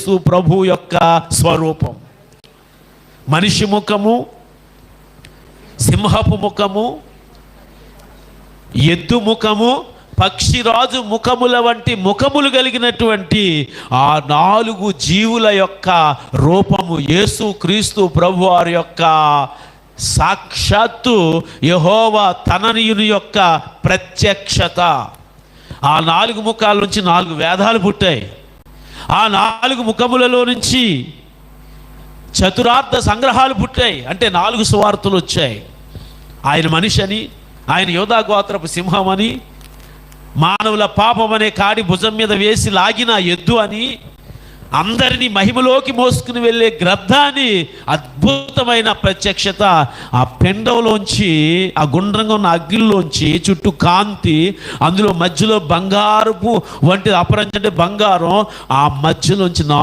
యేసు ప్రభు యొక్క స్వరూపం. మనిషి ముఖము సింహపు ముఖము ఎద్దు ముఖము పక్షిరాజు ముఖముల వంటి ముఖములు కలిగినటువంటి ఆ నాలుగు జీవుల యొక్క రూపము యేసు క్రీస్తు ప్రభు వారి యొక్క సాక్షాత్తు యహోవా తననియుని యొక్క ప్రత్యక్షత. ఆ నాలుగు ముఖాల నుంచి నాలుగు వేదాలు పుట్టాయి. ఆ నాలుగు ముఖములలో నుంచి చతురార్థ సంగ్రహాలు పుట్టాయి. అంటే నాలుగు సువార్తలు వచ్చాయి. ఆయన మనిషి అని ఆయన యోధా గోత్రపు సింహం అని మానవుల పాపం అనే కాడి భుజం మీద వేసి లాగిన ఎద్దు అని అందరినీ మహిమలోకి మోసుకుని వెళ్ళే గ్రంథాన్ని అద్భుతమైన ప్రత్యక్షత. ఆ పెండవలోంచి ఆ గుండ్రంగా ఉన్న అగ్గిల్లోంచి చుట్టూ కాంతి అందులో మధ్యలో బంగారపు వంటి అపరంజంటే బంగారం ఆ మధ్యలోంచి నా